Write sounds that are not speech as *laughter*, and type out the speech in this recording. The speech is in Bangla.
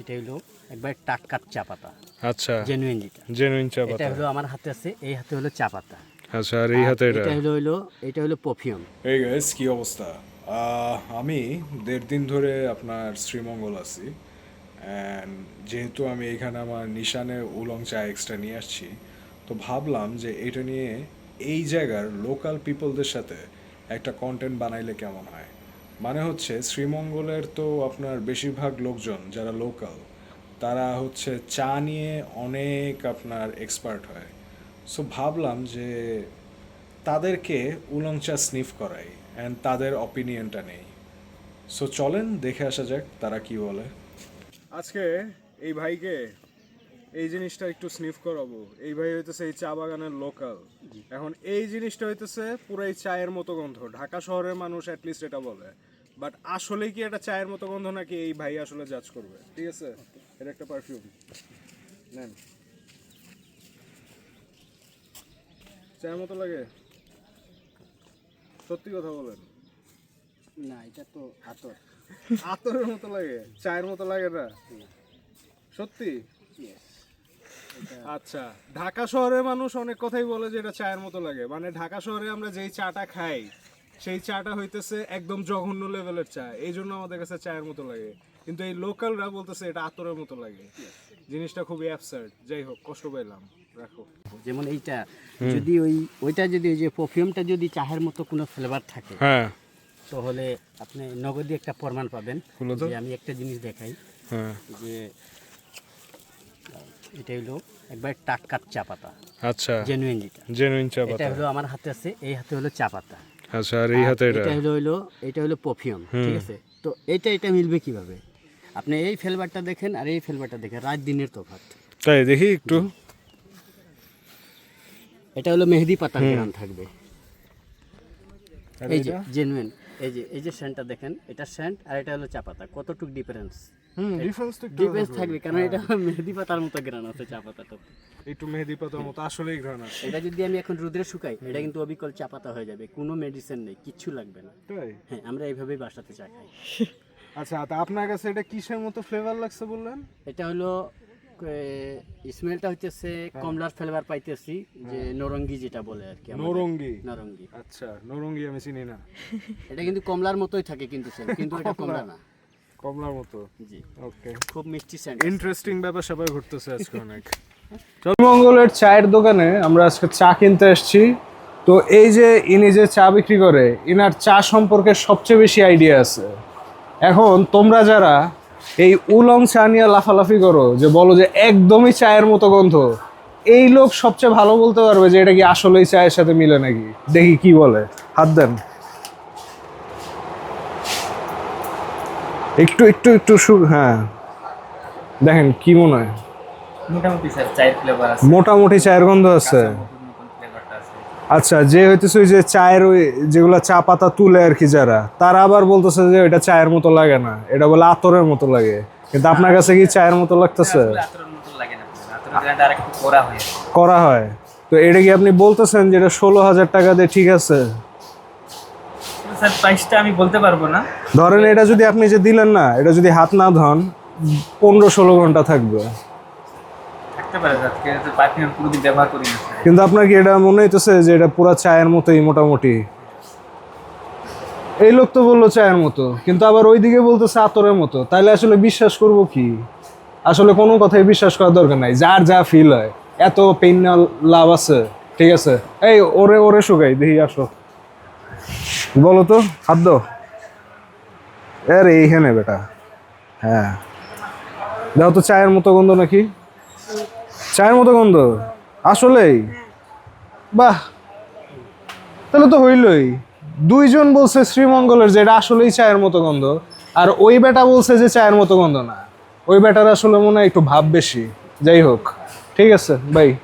এটা হলো একবার টাটকা চা পাতা। আচ্ছা। জেনুইন যেটা। জেনুইন চা এটা হলো আমার হাতে আছে এই হাতে হলো চা পাতা। আচ্ছা আর এই হাতে এটা? এটা হলো হলো এটা হলো পারফিউম এই গাইস কি অবস্থা? আমি দেড় দিন ধরে আপনার শ্রীমঙ্গল আছি। যেহেতু আমি এখানে আমার নিশানে উলং চা এক্সট্রা নিয়ে আসছি তো ভাবলাম যে এটা নিয়ে এই জায়গার লোকাল পিপলদের সাথে একটা কন্টেন্ট বানাইলে কেমন হয়? মানে হচ্ছে শ্রীমঙ্গলের তো আপনার বেশিরভাগ লোকজন যারা লোকাল তারা হচ্ছে চা নিয়ে অনেক আপনার এক্সপার্ট হয়। সো ভাবলাম যে তাদেরকে উলং চা স্নিফ করাই অ্যান্ড তাদের অপিনিয়নটা নেই। সো চলেন দেখে আসা যাক তারা কি বলে। আজকে এই ভাইকে এই জিনিসটা একটু স্নিফ করাবো। এই ভাই হইতেছে এই চা বাগানের লোকাল এখন এই জিনিসটা হইতেছে পুরো এই চায়ের মতো গন্ধ। ঢাকা শহরের মানুষ অ্যাটলিস্ট এটা বলে। বাট আসলে কি এটা চায়ের মতো গন্ধ নাকি এই ভাই আসলে জাজ করবে? ঠিক আছে? এটা একটা পারফিউম নেন। চায়ের মতো লাগে? সত্যি কথা বলেন। না এটা তো আতর। আতরের মতো লাগে? চায়ের মতো লাগে না। সত্যি? আচ্ছা ঢাকা শহরের মানুষ অনেক কথাই বলে যে এটা চায়ের মতো লাগে। মানে ঢাকা শহরে আমরা যেই চাটা খাই সেই চাটা হইতেছে একদম জঘন্য লেভেলের চা। এই জন্য আমাদের কাছে চায়ের মতো লাগে। কিন্তু এই লোকালরা বলতেছে এটা আতরের মতো লাগে। জিনিসটা খুবই অ্যাবসার্ড যাই হোক কষ্ট পাইলাম। রাখো। যেমন এইটা যদি ওই ওইটা যদি ওই যে পারফিউমটা যদি চাহের মতো কোনো ফ্লেভার থাকে হ্যাঁ। তাহলে আপনি নগদই একটা প্রমাণ পাবেন যে আমি একটা জিনিস দেখাই। হ্যাঁ। যে এটা হলো একবার টাটকা চা পাতা। আচ্ছা। জেনুইন যেটা। জেনুইন চা এটা হলো আমার হাতে আছে এই হাতে হলো চা পাতা। আচ্ছা আর এই হাতে এটা। এটা হলো হলো এটা হলো ঠিক আছে? তো এটা এটা মিলবে কীভাবে? আপনি এই দেখেন আর এই দেখেন রাত দিনের তফাৎ। তাই দেখি একটু। এটা হলো মেহেদি পাতার গ্রাম থাকবে। এই যে? জেনুইন এই যে এই যে সেন্টটা দেখেন এটা সেন্ট আর এটা হলো চা পাতা কতটুক ডিফারেন্স হুম ডিফারেন্স তো একটু ডিফারেন্স থাকবে কারণ এটা মেহেদি পাতার মতো গ্রান আছে চা পাতাটা একটু মেহেদি পাতার মতো আসলেই ঘ্রাণ আছে। এটা যদি আমি এখন রোদ্রে শুকাই এটা কিন্তু অবিকল চা পাতা হয়ে যাবে কোনো মেডিসিন নেই কিচ্ছু লাগবে না। তাই? হ্যাঁ আমরা এইভাবেই বাসাতে চা খাই। আচ্ছা তা আপনার কাছে এটা কিসের মতো ফ্লেভার লাগছে বললেন? এটা হলো স্মেলটা হইতেছে কমলার ফ্লেভার পাইতেছি যে নরঙ্গি যেটা বলে আর কি নরঙ্গি? নরঙ্গি। আচ্ছা নরঙ্গি আমি চিনি না। এটা কিন্তু কমলার মতোই থাকে কিন্তু কিন্তু এটা কমলা না। কমলার মতো। জি। ওকে খুব মিষ্টি সেন্ট ইন্টারেস্টিং ব্যাপার সবাই ঘুরতেছে আজকে অনেক। *laughs* চন্দ্রমঙ্গলের চায়ের দোকানে আমরা আজকে চা কিনতে আসছি তো এই যে ইনি যে চা বিক্রি করে ইনার চা সম্পর্কে সবচেয়ে বেশি আইডিয়া আছে। এখন তোমরা যারা এই উলং চা নিয়ে লাফালাফি করো যে বলো যে একদমই চায়ের মতো গন্ধ এই লোক সবচেয়ে ভালো বলতে পারবে যে এটা কি আসলেই চায়ের সাথে মিলে নাকি? দেখি কি বলে। হাত দেন। একটু একটু একটু সুর হ্যাঁ। দেখেন কি মনে হয়। মোটামুটি স্যার চায়ের ফ্লেভার আছে। মোটামুটি চায়ের গন্ধ আছে। আচ্ছা যে হইতেছে ওই যে চায়ের ওই যেগুলো চা পাতা তুলে আর কি যারা তারা আবার বলতেছে যে এটা চায়ের মতো লাগে না। এটা বলে আতরের মতো লাগে। কিন্তু আপনার কাছে কি চায়ের মতো লাগতেছে? করা হয়। তো এটা কি আপনি বলতেছেন যে এটা ষোলো হাজার টাকা দিয়ে ঠিক আছে? স্যার প্রাইসটা আমি বলতে পারব না। ধরেন এটা যদি আপনি যে দিলেন না এটা যদি হাত না ধন পনেরো ষোলো ঘণ্টা থাকবে। কিন্তু আপনার কি এটা মনে হইতেছে যে এটা পুরো চায়ের মতোই মোটামুটি? এই লোক তো বলল চায়ের মতো কিন্তু আবার ওইদিকে বলতেছে আতরের মতো। তাইলে আসলে বিশ্বাস করব কি? আসলে কোনো কথাই বিশ্বাস করার দরকার নাই যার যা ফিল হয়। এত পেন লাভ আছে ঠিক আছে? এই ওরে ওরে শুকাই দেখি আসো। বলো তো দাও এর এইখানে বেটা। হ্যাঁ। দেখো তো চায়ের মতো গন্ধ নাকি? চায়ের মতো গন্ধ? আসলেই? বাহ। তাহলে তো হইলই। দুইজন বলছে শ্রীমঙ্গলের যে এটা আসলেই চায়ের মতো গন্ধ, আর ওই বেটা বলছে যে চায়ের মতো গন্ধ না। ওই বেটার আসলে মনে হয় একটু ভাব বেশি। যাই হোক। ঠিক আছে বাই